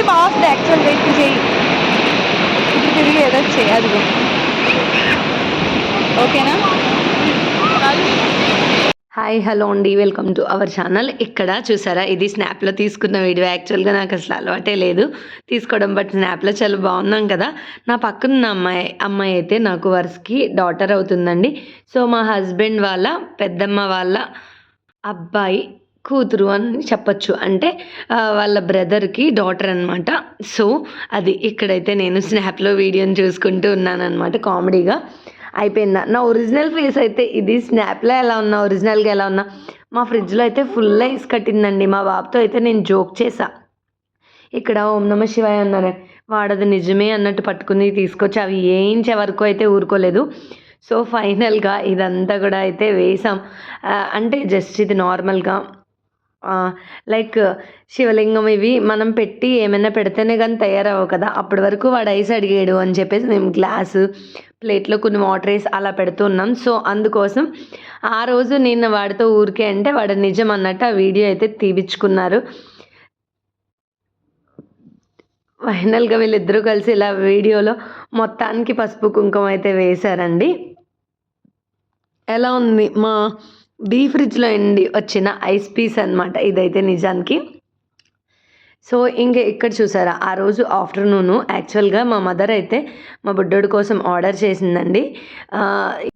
ఇది బాగుంది actual wait చేయి ఇది తిరిగి ఏదో చేయి ఓకేనా హాయ్ హలో అండి వెల్కమ్ టు అవర్ ఛానల్ ఇక్కడ చూసారా? ఇది స్నాప్లో తీసుకున్న వీడియో యాక్చువల్గా నాకు అసలు అలవాటే లేదు. తీసుకోవడం బట్ స్నాప్లో చాలా బాగున్నాం కదా. నా పక్కన ఉన్న అమ్మాయి అమ్మాయి అయితే నాకు వరుసకి డాటర్ అవుతుందండి. సో మా హస్బెండ్ వాళ్ళ పెద్దమ్మ వాళ్ళ అబ్బాయి కూతురు అని చెప్పొచ్చు. అంటే వాళ్ళ బ్రదర్కి డాటర్ అనమాట సో అది ఇక్కడైతే నేను స్నాప్లో వీడియోని చూసుకుంటూ ఉన్నాను అనమాట కామెడీగా. అయిపోయిందా? నా ఒరిజినల్ ఫేస్ అయితే ఇది. స్నాప్లో ఎలా ఉన్నా ఒరిజినల్గా ఎలా ఉన్నా మా ఫ్రిడ్జ్లో అయితే ఫుల్ ఐస్ కట్టిందండి. మా బాబుతో అయితే నేను జోక్ చేశా. ఇక్కడ ఓం నమ శివాయ అన్నారు. వాడది నిజమే అన్నట్టు పట్టుకుని తీసుకొచ్చి అవి వేయించే వరకు అయితే ఊరుకోలేదు. సో ఫైనల్గా ఇదంతా కూడా అయితే వేసాం. అంటే జస్ట్ ఇది నార్మల్గా లైక్ శివలింగం ఇవి మనం పెట్టి ఏమైనా పెడితేనే కానీ తయారవ్వవు కదా. అప్పటి వరకు వాడు ఐస్ అడిగాడు అని చెప్పేసి మేము గ్లాసు ప్లేట్లో కొన్ని వాటర్ వేసి అలా పెడుతున్నాం సో అందుకోసం ఆ రోజు నేను వాడితో ఊరికే అంటే వాడు నిజం అన్నట్టు ఆ వీడియో అయితే తీపిచ్చుకున్నారు. ఫైనల్గా వీళ్ళిద్దరూ కలిసి ఇలా వీడియోలో మొత్తానికి పసుపు కుంకుమ అయితే వేశారండి. ఎలా ఉంది మా డీ ఫ్రిడ్జ్లో ఎండి వచ్చిన ఐస్ పీస్ అనమాట ఇదైతే నిజానికి. సో ఇంకా ఇక్కడ చూసారా ఆ రోజు ఆఫ్టర్నూను యాక్చువల్గా మా మదర్ అయితే మా బుడ్డోడి కోసం ఆర్డర్ చేసిందండి.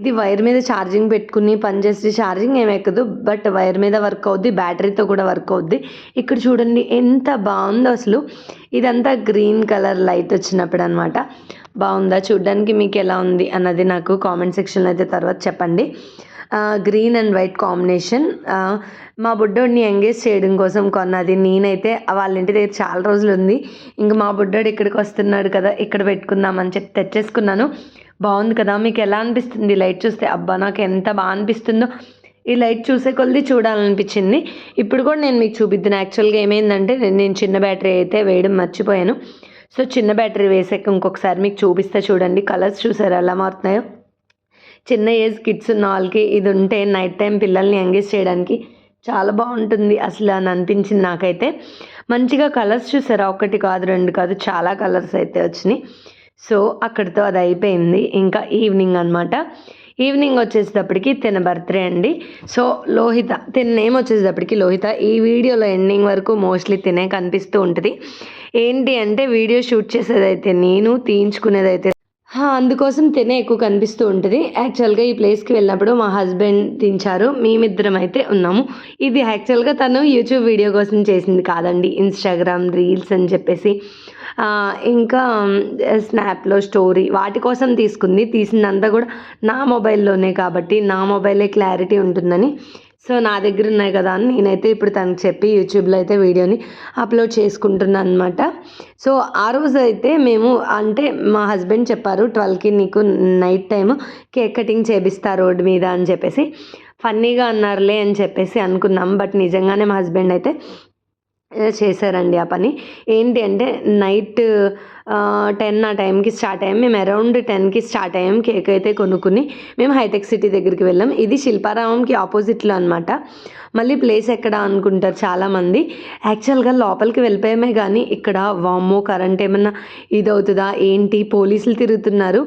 ఇది వైర్ మీద ఛార్జింగ్ పెట్టుకుని పనిచేస్తే ఛార్జింగ్ ఏమి ఎక్కదు బట్ వైర్ మీద వర్క్ అవుద్ది బ్యాటరీతో కూడా వర్క్ అవుద్ది. ఇక్కడ చూడండి ఎంత బాగుందో అసలు. ఇదంతా గ్రీన్ కలర్ లైట్ వచ్చినప్పుడు అనమాట బాగుందా? చూడ్డానికి మీకు ఎలా ఉంది అన్నది నాకు కామెంట్ సెక్షన్లో అయితే తర్వాత చెప్పండి. గ్రీన్ అండ్ వైట్ కాంబినేషన్ మా బుడ్డోడిని ఎంగేజ్ చేయడం కోసం కొన్నది నేనైతే వాళ్ళ ఇంటి దగ్గర చాలా రోజులు ఉంది ఇంకా మా బుడ్డోడు ఇక్కడికి వస్తున్నాడు కదా ఇక్కడ పెట్టుకుందామని చెప్పి తెచ్చేసుకున్నాను. బాగుంది కదా మీకు ఎలా అనిపిస్తుంది లైట్ చూస్తే? అబ్బా నాకు ఎంత బాగా అనిపిస్తుందో. ఈ లైట్ చూసే కొద్ది చూడాలనిపించింది. ఇప్పుడు కూడా నేను మీకు చూపిద్దాను. యాక్చువల్గా ఏమైందంటే నేను చిన్న బ్యాటరీ అయితే వేయడం మర్చిపోయాను. సో చిన్న బ్యాటరీ వేసాక ఇంకొకసారి మీకు చూపిస్తే చూడండి. కలర్స్ చూసారు? ఎలా మారుతున్నాయో? చిన్న ఏజ్ కిడ్స్ ఉన్న వాళ్ళకి ఇది ఉంటే నైట్ టైం పిల్లల్ని ఎంగేజ్ చేయడానికి చాలా బాగుంటుంది అసలు అని అనిపించింది నాకైతే. మంచిగా కలర్స్ చూసారా? ఒకటి కాదు రెండు కాదు చాలా కలర్స్ అయితే వచ్చినాయి. సో అక్కడితో అది అయిపోయింది. ఇంకా ఈవినింగ్ అనమాట ఈవినింగ్ వచ్చేసేటప్పటికి తిన బర్త్డే అండి. సో లోహిత తిన నేమ్ వచ్చేసేటప్పటికి లోహిత ఈ వీడియోలో ఎండింగ్ వరకు మోస్ట్లీ తినే కనిపిస్తూ ఉంటుంది. ఏంటి అంటే వీడియో షూట్ చేసేదైతే నేను తీయించుకునేదైతే అందుకోసం తినే ఎక్కువ కనిపిస్తూ ఉంటుంది. యాక్చువల్గా ఈ ప్లేస్కి వెళ్ళినప్పుడు మా హస్బెండ్ తించారు మేమిద్దరం అయితే ఉన్నాము. ఇది యాక్చువల్గా తను యూట్యూబ్ వీడియో కోసం చేసింది కాదండి. ఇన్స్టాగ్రామ్ రీల్స్ అని చెప్పేసి. ఇంకా స్నాప్లో స్టోరీ వాటి కోసం తీసుకుంది. తీసిందంతా కూడా నా మొబైల్లోనే కాబట్టి నా మొబైలే క్లారిటీ ఉంటుందని సో నా దగ్గర ఉన్నాయి కదా అని నేనైతే ఇప్పుడు తనకు చెప్పి యూట్యూబ్లో అయితే వీడియోని అప్లోడ్ చేసుకుంటున్నాను అనమాట సో ఆ రోజు అయితే మేము అంటే మా హస్బెండ్ చెప్పారు ట్వెల్వ్కి నీకు నైట్ టైం కేక్ కటింగ్ చేపిస్తా రోడ్డు మీద అని చెప్పేసి. ఫన్నీగా అన్నారులే అని చెప్పేసి అనుకున్నాం. బట్ నిజంగానే మా హస్బెండ్ అయితే చేశారండి ఆ పని. ఏంటి అంటే నైట్ టెన్ ఆ టైంకి స్టార్ట్ అయ్యాం. మేము అరౌండ్ టెన్కి స్టార్ట్ అయ్యాం కేక్ అయితే కొనుక్కుని. మేము హైటెక్ సిటీ దగ్గరికి వెళ్ళాం. ఇది శిల్పారామంకి ఆపోజిట్లో అనమాట మళ్ళీ ప్లేస్ ఎక్కడ అనుకుంటారు చాలామంది. యాక్చువల్గా లోపలికి వెళ్ళిపోయామే కానీ ఇక్కడ వామ్మో కరెంట్ ఏమన్నా ఇది అవుతుందా ఏంటి? పోలీసులు తిరుగుతున్నారు.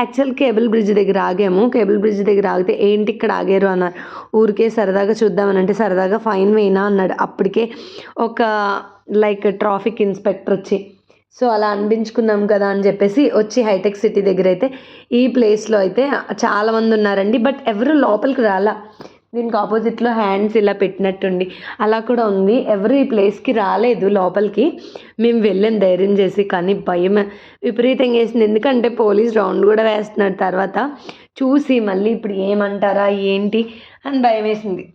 యాక్చువల్ కేబుల్ బ్రిడ్జ్ దగ్గర ఆగాము. కేబుల్ బ్రిడ్జ్ దగ్గర ఆగితే ఏంటి ఇక్కడ ఆగారు అన్నారు. ఊరికే సరదాగా చూద్దామని అంటే సరదాగా ఫైన్ వేయినా అన్నాడు. అప్పటికే ఒక లైక్ ట్రాఫిక్ ఇన్స్పెక్టర్ వచ్చి సో అలా అనిపించుకున్నాం కదా అని చెప్పేసి వచ్చి హైటెక్ సిటీ దగ్గర అయితే ఈ ప్లేస్లో అయితే చాలామంది ఉన్నారండి. బట్ ఎవరు లోపలికి రాలా. దీనికి ఆపోజిట్లో హ్యాండ్స్ ఇలా పెట్టినట్టుండి. అలా కూడా ఉంది. ఎవరు ఈ ప్లేస్కి రాలేదు లోపలికి. మేము వెళ్ళాం ధైర్యం చేసి కానీ భయం విపరీతంగా వేసింది. ఎందుకంటే పోలీస్ రౌండ్ కూడా వేస్తున్నారు తర్వాత. చూసి మళ్ళీ ఇప్పుడు ఏమంటారా ఏంటి అని భయం వేసింది.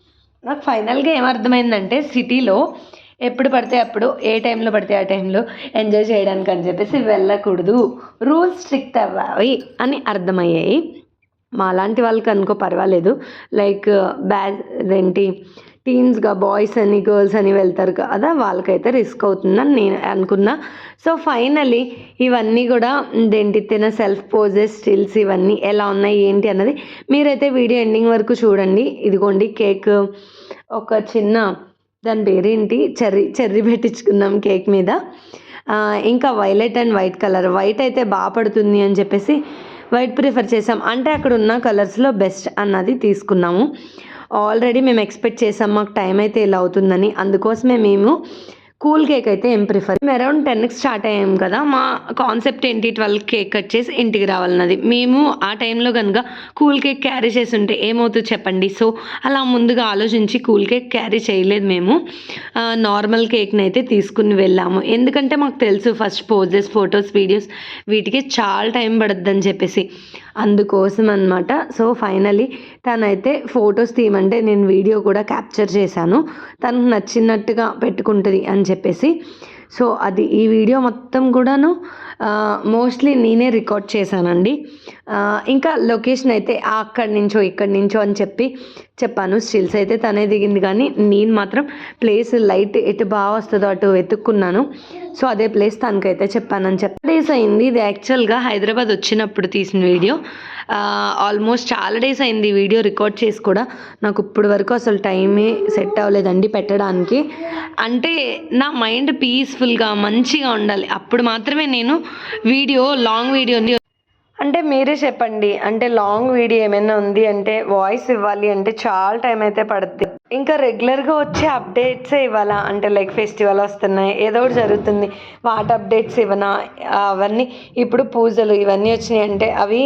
నాకు ఫైనల్గా ఏమర్థమైందంటే సిటీలో ఎప్పుడు పడితే అప్పుడు ఏ టైంలో పడితే ఆ టైంలో ఎంజాయ్ చేయడానికి అని చెప్పేసి వెళ్ళకూడదు. రూల్స్ స్ట్రిక్ట్ అవ్వాలి అని అర్థమయ్యాయి. మా లాంటి వాళ్ళకి అనుకో పర్వాలేదు. లైక్ బ్యాగ్ ఏంటి టీన్స్గా బాయ్స్ అని గర్ల్స్ అని వెళ్తారు కదా వాళ్ళకైతే రిస్క్ అవుతుందని నేను అనుకున్నా. సో ఫైనలీ ఇవన్నీ కూడా ఏంటి తిన సెల్ఫ్ పోజెస్ స్టిల్స్ ఇవన్నీ ఎలా ఉన్నాయి ఏంటి అన్నది మీరైతే వీడియో ఎండింగ్ వరకు చూడండి. ఇదిగోండి కేక్ ఒక చిన్న దాని పేరేంటి చెర్రీ చెర్రీ పెట్టించుకున్నాం కేక్ మీద. ఇంకా violet and white colour white అయితే బాగా పడుతుంది అని చెప్పేసి వైట్ ప్రిఫర్ చేసాం అంటే అక్కడ ఉన్న కలర్స్లో బెస్ట్ అన్నది తీసుకున్నాము. ఆల్రెడీ మేము ఎక్స్పెక్ట్ చేసాం మాకు టైం అయితే ఇలా అవుతుందని. అందుకోసమే మేము కూల్ కేక్ అయితే ఏం ప్రిఫర్ మేము అరౌండ్ టెన్కి స్టార్ట్ అయ్యాం కదా మా కాన్సెప్ట్ ఏంటి? ట్వెల్వ్ కేక్ కట్ చేసి ఇంటికి రావాలన్నది. మేము ఆ టైంలో కనుక కూల్ కేక్ క్యారీ చేసి ఉంటే ఏమవుతుంది చెప్పండి. సో అలా ముందుగా ఆలోచించి కూల్ కేక్ క్యారీ చేయలేదు మేము. నార్మల్ కేక్ని అయితే తీసుకుని వెళ్ళాము. ఎందుకంటే మాకు తెలుసు ఫస్ట్ పోజెస్ ఫొటోస్ వీడియోస్ వీటికి చాలా టైం పడుద్దని చెప్పేసి. అందుకోసం అనమాట సో ఫైనలీ తనైతే ఫొటోస్ తీయమంటే నేను వీడియో కూడా క్యాప్చర్ చేశాను. తనకు నచ్చినట్టుగా పెట్టుకుంటుంది అని చెప్పేసి. సో అది ఈ వీడియో మొత్తం కూడాను మోస్ట్లీ నేనే రికార్డ్ చేశానండి. ఇంకా లొకేషన్ అయితే అక్కడి నుంచో ఇక్కడి నుంచో అని చెప్పి చెప్పాను. స్టిల్స్ అయితే తనే దిగింది కానీ నేను మాత్రం ప్లేస్ లైట్ ఎటు బాగా వస్తుందో అటు వెతుక్కున్నాను. సో అదే ప్లేస్ తనకైతే చెప్పానని చెప్పి డేస్ అయింది. ఇది యాక్చువల్గా హైదరాబాద్ వచ్చినప్పుడు తీసిన వీడియో. ఆల్మోస్ట్ చాలా డేస్ అయింది ఈ వీడియో రికార్డ్ చేసి కూడా. నాకు ఇప్పుడు వరకు అసలు టైమే సెట్ అవ్వలేదండి పెట్టడానికి. అంటే నా మైండ్ పీస్ఫుల్గా మంచిగా ఉండాలి. అప్పుడు మాత్రమే నేను వీడియో లాంగ్ వీడియోని అంటే మీరే చెప్పండి అంటే లాంగ్ వీడియో ఏమైనా ఉంది అంటే వాయిస్ ఇవ్వాలి అంటే చాలా టైం అయితే పడుద్ది. ఇంకా రెగ్యులర్గా వచ్చే అప్డేట్సే ఇవ్వాలా? అంటే లైక్ ఫెస్టివల్ వస్తున్నాయి ఏదో ఒకటి జరుగుతుంది. వాటి అప్డేట్స్ ఇవ్వనా? అవన్నీ ఇప్పుడు పూజలు ఇవన్నీ వచ్చినాయి అంటే అవి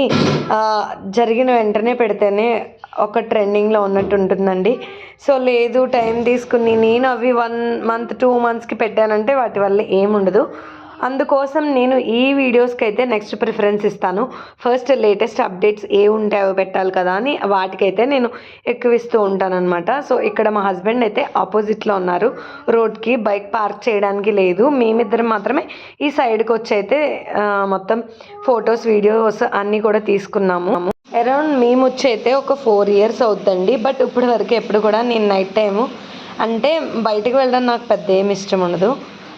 జరిగిన వెంటనే పెడితేనే ఒక ట్రెండింగ్లో ఉన్నట్టు ఉంటుందండి. సో లేదు టైం తీసుకుని నేను అవి వన్ మంత్ టూ మంత్స్కి పెట్టానంటే వాటి వల్ల ఏముండదు అందుకోసం నేను ఈ వీడియోస్కి అయితే నెక్స్ట్ ప్రిఫరెన్స్ ఇస్తాను. ఫస్ట్ లేటెస్ట్ అప్డేట్స్ ఏ ఉంటాయో పెట్టాలి కదా అని వాటికైతే నేను ఎక్కువ ఇస్తూ ఉంటాను అనమాట సో ఇక్కడ మా హస్బెండ్ అయితే ఆపోజిట్లో ఉన్నారు. రోడ్కి బైక్ పార్క్ చేయడానికి లేదు. మేమిద్దరం మాత్రమే ఈ సైడ్కి వచ్చి అయితే మొత్తం ఫొటోస్ వీడియోస్ అన్నీ కూడా తీసుకున్నాము. అరౌండ్ మేము వచ్చి అయితే ఒక ఫోర్ ఇయర్స్ అవుతుందండి బట్ ఇప్పటి వరకు ఎప్పుడు కూడా నేను నైట్ టైము అంటే బయటకు వెళ్ళడం నాకు పెద్ద ఏమి ఇష్టం ఉండదు.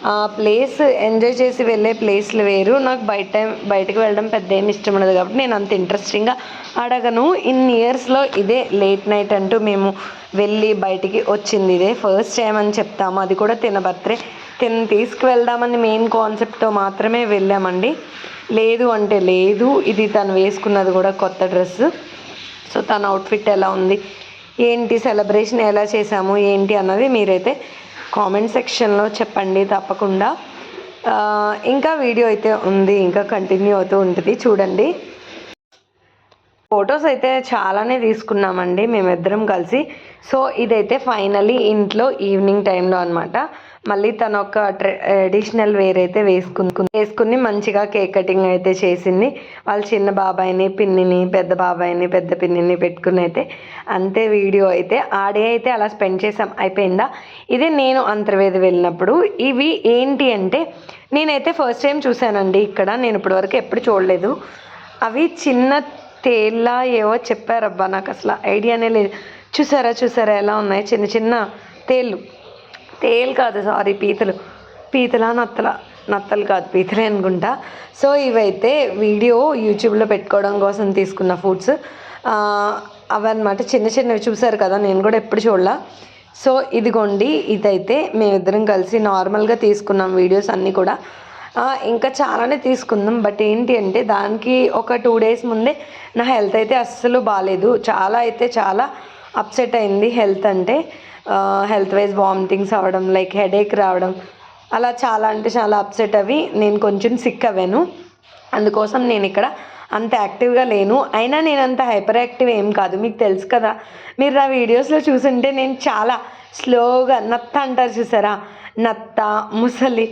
ఆ ప్లేస్ ఎంజాయ్ చేసి వెళ్ళే ప్లేస్లు వేరు. నాకు బయట టైం బయటకు వెళ్ళడం పెద్ద ఏమి ఇష్టం ఉండదు కాబట్టి నేను అంత ఇంట్రెస్టింగ్గా అడగను. ఇన్ ఇయర్స్లో ఇదే లేట్ నైట్ అంటూ మేము వెళ్ళి బయటికి వచ్చింది ఇదే. ఫస్ట్ టైం అని చెప్తాము. అది కూడా తిన బర్త్డే. తిన తీసుకువెళ్దామని మెయిన్ కాన్సెప్ట్తో మాత్రమే వెళ్ళామండి. లేదు అంటే లేదు. ఇది తను వేసుకున్నది కూడా కొత్త డ్రెస్. సో తన అవుట్ఫిట్ ఎలా ఉంది? ఏంటి సెలబ్రేషన్ ఎలా చేసాము ఏంటి అన్నది మీరైతే కామెంట్ సెక్షన్లో చెప్పండి తప్పకుండా. ఇంకా వీడియో అయితే ఉంది ఇంకా కంటిన్యూ అవుతూ ఉంటుంది చూడండి. ఫొటోస్ అయితే చాలానే తీసుకున్నామండి మేమిద్దరం కలిసి. సో ఇదైతే ఫైనలీ ఇంట్లో ఈవినింగ్ టైంలో అనమాట మళ్ళీ తను ఒక ట్రెడిషనల్ వేర్ అయితే వేసుకుని వేసుకుని మంచిగా కేక్ కటింగ్ అయితే చేసింది. వాళ్ళ చిన్న బాబాయిని పిన్నిని పెద్ద బాబాయిని పెద్ద పిన్నిని పెట్టుకుని అయితే అంతే వీడియో అయితే ఆ డే అయితే అలా స్పెండ్ చేసాం. అయిపోయిందా? ఇది నేను అంతర్వేది వెళ్ళినప్పుడు. ఇవి ఏంటి అంటే నేనైతే ఫస్ట్ టైం చూశానండి ఇక్కడ. నేను ఇప్పటివరకు ఎప్పుడు చూడలేదు. అవి చిన్న తేళ్ళ ఏవో చెప్పారబ్బా నాకు అసలు ఐడియానే లేదు. చూసారా చూసారా ఎలా ఉన్నాయి? చిన్న చిన్న తేళ్ళు తేలు కాదు సారీ పీతలు. పీతల నత్తల. నత్తలు కాదు పీతలే అనుకుంటా. సో ఇవైతే వీడియో యూట్యూబ్లో పెట్టుకోవడం కోసం తీసుకున్న ఫుడ్స్. అవన్నమాట. చిన్న చిన్నవి చూసారు కదా నేను కూడా ఎప్పుడు చూడలా. సో ఇదిగోండి ఇదైతే మేమిద్దరం కలిసి నార్మల్గా తీసుకున్నాం వీడియోస్ అన్నీ కూడా. ఇంకా చాలానే తీసుకుందాం. బట్ ఏంటి అంటే దానికి ఒక టూ డేస్ ముందే నా హెల్త్ అయితే అస్సలు బాగాలేదు చాలా అయితే చాలా అప్సెట్ అయింది హెల్త్ అంటే. హెల్త్ వైజ్ వామిటింగ్స్ అవ్వడం లైక్ హెడేక్ రావడం అలా చాలా అంటే చాలా అప్సెట్ అవి. నేను కొంచెం సిక్ అవ్వాను. అందుకోసం నేను ఇక్కడ అంత యాక్టివ్గా లేను. అయినా నేను అంత హైపర్ యాక్టివ్ ఏం కాదు. మీకు తెలుసు కదా మీరు నా వీడియోస్లో చూసుంటే నేను చాలా స్లోగా నత్త అంటారు చూసారా? నత్త ముసలి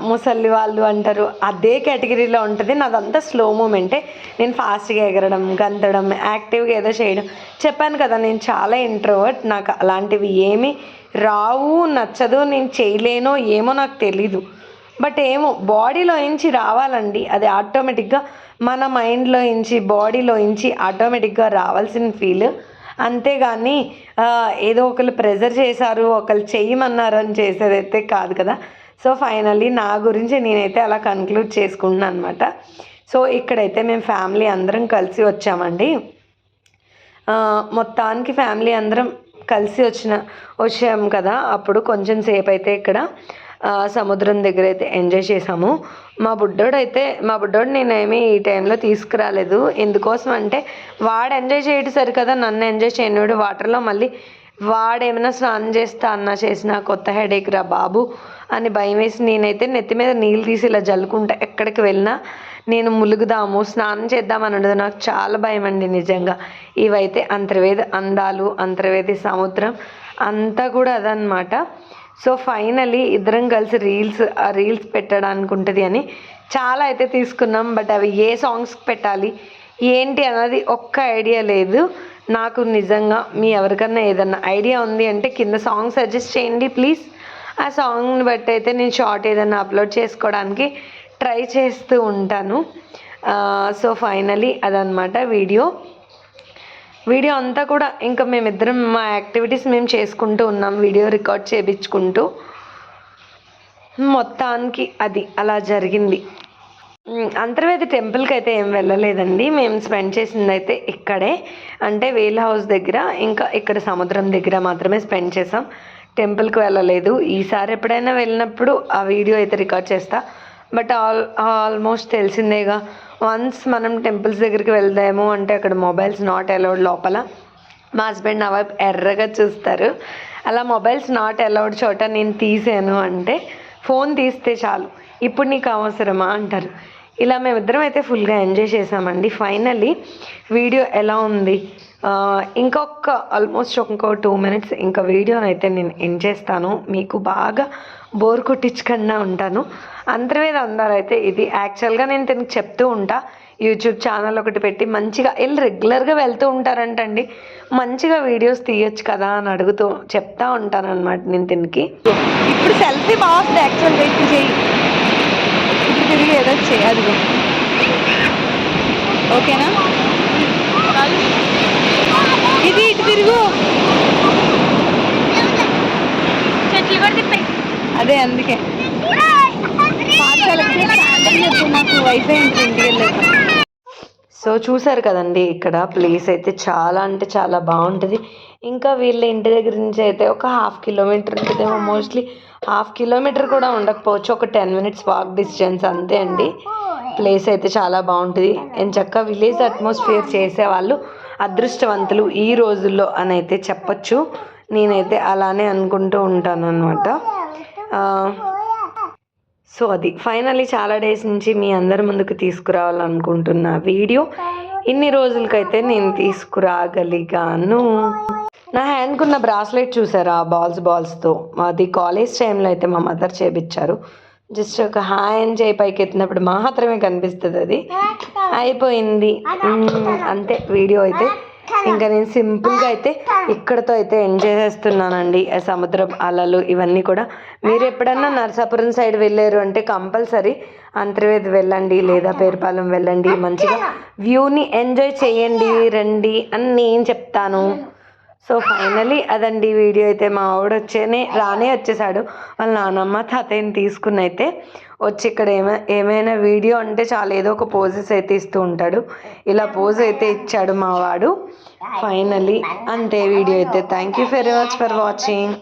ముసలి వాళ్ళు అంటారు. అదే కేటగిరీలో ఉంటుంది. నాదంతా స్లో మూమెంటే నేను ఫాస్ట్గా ఎగరడం గంతడం యాక్టివ్గా ఏదో చేయడం. చెప్పాను కదా నేను చాలా ఇంట్రోవర్ట్ నాకు అలాంటివి ఏమీ రావు నచ్చదు నేను చేయలేనో ఏమో నాకు తెలీదు. బట్ ఏమో బాడీలో నుంచి రావాలండి. అది ఆటోమేటిక్గా మన మైండ్లో నుంచి బాడీలో నుంచి ఆటోమేటిక్గా రావాల్సిన ఫీల్ అంతేగాని ఏదో ఒకరు ప్రెజర్ చేశారు ఒకరు చెయ్యమన్నారు అని చేసేదైతే కాదు కదా. సో ఫైనల్లీ నా గురించి నేనైతే అలా కన్క్లూడ్ చేసుకుంటున్నాను అనమాట సో ఇక్కడైతే మేము ఫ్యామిలీ అందరం కలిసి వచ్చామండి. మొత్తానికి ఫ్యామిలీ అందరం కలిసి వచ్చిన వచ్చాము కదా. అప్పుడు కొంచెం సేపు అయితే ఇక్కడ. సముద్రం దగ్గర అయితే ఎంజాయ్ చేసాము మా బుడ్డోడు అయితే మా బుడ్డోడు నేనేమి ఈ టైంలో తీసుకురాలేదు. ఎందుకోసం అంటే వాడు ఎంజాయ్ చేయడం సరి కదా నన్ను ఎంజాయ్ చేయనివాడు వాటర్లో మళ్ళీ వాడేమైనా స్నానం చేస్తా అన్నా చేసిన కొత్త హెడేక్ రా బాబు అని భయం వేసి నేనైతే నెత్తి మీద నీళ్ళు తీసి ఇలా జల్లుకుంటా ఎక్కడికి వెళ్ళినా నేను ములుగుదాము స్నానం చేద్దామని ఉండదు. నాకు చాలా భయం అండి నిజంగా. ఇవైతే అంతర్వేద అందాలు అంతర్వేది సముద్రం అంతా కూడా అదనమాట సో ఫైనలీ ఇద్దరం కలిసి రీల్స్ ఆ రీల్స్ పెట్టడానికి ఉంటుంది అని చాలా అయితే తీసుకున్నాం. బట్ అవి ఏ సాంగ్స్ పెట్టాలి ఏంటి అన్నది ఒక్క ఐడియా లేదు. నాకు నిజంగా మీ ఎవరికన్నా ఏదన్నా ఐడియా ఉంది అంటే కింద సాంగ్ సజెస్ట్ చేయండి ప్లీజ్. ఆ సాంగ్ని బట్టి అయితే నేను షార్ట్ ఏదైనా అప్లోడ్ చేసుకోవడానికి ట్రై చేస్తూ ఉంటాను. సో ఫైనలీ అదనమాట వీడియో. వీడియో అంతా కూడా ఇంకా మేమిద్దరం మా యాక్టివిటీస్ మేము చేసుకుంటూ ఉన్నాం వీడియో రికార్డ్ చేయించుకుంటూ మొత్తానికి అది అలా జరిగింది. అంతర్వేది టెంపుల్కి అయితే ఏం వెళ్ళలేదండి. మేము స్పెండ్ చేసింది అయితే ఇక్కడే. అంటే వేల్ హౌస్ దగ్గర ఇంకా ఇక్కడ సముద్రం దగ్గర మాత్రమే స్పెండ్ చేసాం. టెంపుల్కి వెళ్ళలేదు. ఈసారి ఎప్పుడైనా వెళ్ళినప్పుడు ఆ వీడియో అయితే రికార్డ్ చేస్తాను బట్ ఆల్ ఆల్మోస్ట్ తెలిసిందేగా వన్స్ మనం టెంపుల్స్ దగ్గరికి వెళ్దాము అంటే అక్కడ మొబైల్స్ నాట్ అలౌడ్ లోపల మా హస్బెండ్ నా వైపు ఎర్రగా చూస్తారు. అలా మొబైల్స్ నాట్ అలౌడ్ చోట నేను తీసాను అంటే ఫోన్ తీస్తే చాలు. ఇప్పుడు నీకు అవసరమా? అంటారు. ఇలా మేమిద్దరం అయితే ఫుల్గా ఎంజాయ్ చేసామండి. ఫైనల్లీ వీడియో ఎలా ఉంది? ఇంకొక ఆల్మోస్ట్ ఇంకో టూ మినిట్స్ ఇంకా వీడియోని అయితే నేను ఎండ్ చేస్తాను. మీకు బాగా బోర్ కొట్టించకుండా ఉంటాను. అంతర్వేద అందరూ అయితే ఇది యాక్చువల్గా నేను తనకి చెప్తూ ఉంటా. యూట్యూబ్ ఛానల్ ఒకటి పెట్టి మంచిగా వీళ్ళు రెగ్యులర్గా వెళ్తూ ఉంటారంటండి. మంచిగా వీడియోస్ తీయొచ్చు కదా అని అడుగుతూ చెప్తా ఉంటాను అనమాట నేను తినికి ఇప్పుడు సెల్ఫీ బాగుంది యాక్చువల్ వెయిట్ చేయి. చేయి అదిగో ఓకేనా? ఇది ఇటు తిరుగు. అదే అందుకే. మాకు వైఫై ఉంటుంది ఇంటికి వెళ్ళాక సో చూసారు కదండి ఇక్కడ ప్లేస్ అయితే చాలా అంటే చాలా బాగుంటుంది. ఇంకా వీళ్ళ ఇంటి దగ్గర నుంచి అయితే ఒక హాఫ్ కిలోమీటర్ ఉంటుందేమో మోస్ట్లీ హాఫ్ కిలోమీటర్ కూడా ఉండకపోవచ్చు. ఒక టెన్ మినిట్స్ వాక్ డిస్టెన్స్ అంతే అండి. ప్లేస్ అయితే చాలా బాగుంటుంది. చక్క విలేజ్ అట్మాస్ఫియర్ చేసేవాళ్ళు అదృష్టవంతులు ఈ రోజుల్లో అని అయితే చెప్పచ్చు. నేనైతే అలానే అనుకుంటూ ఉంటాను అనమాట సో అది. ఫైనల్లీ చాలా డేస్ నుంచి మీ అందరి ముందుకు తీసుకురావాలనుకుంటున్న వీడియో. ఇన్ని రోజులకైతే నేను తీసుకురాగలిగాను. నా హ్యాండ్కున్న బ్రాస్లెట్ చూసారా? బాల్స్ బాల్స్తో అది కాలేజ్ టైంలో అయితే మా మదర్ చేపించారు జస్ట్ ఒక హాయ్ అని చేయి పైకి ఎత్తినప్పుడు మాత్రమే కనిపిస్తుంది అది. అయిపోయింది. అంతే వీడియో అయితే. ఇంకా నేను సింపుల్గా అయితే ఇక్కడతో అయితే ఎంజాయ్ చేస్తున్నానండి సముద్రం అలలు ఇవన్నీ కూడా. మీరు ఎప్పుడన్నా నరసాపురం సైడ్ వెళ్ళారు అంటే కంపల్సరీ అంతర్వేది వెళ్ళండి లేదా పేరుపాలెం వెళ్ళండి మంచిగా వ్యూని ఎంజాయ్ చేయండి రండి అని నేను చెప్తాను. సో ఫైనలీ అదండి వీడియో అయితే మా ఆవిడ వచ్చేనే రానే వచ్చేసాడు. వాళ్ళ నానమ్మ తాతయ్యని తీసుకుని అయితే వచ్చి ఇక్కడ ఏమై ఏమైనా వీడియో అంటే చాలా ఏదో ఒక పోజెస్ అయితే ఇస్తూ ఉంటాడు. ఇలా పోజ్ అయితే ఇచ్చాడు మా వాడు. ఫైనలీ అంతే వీడియో అయితే. Thank you very much for watching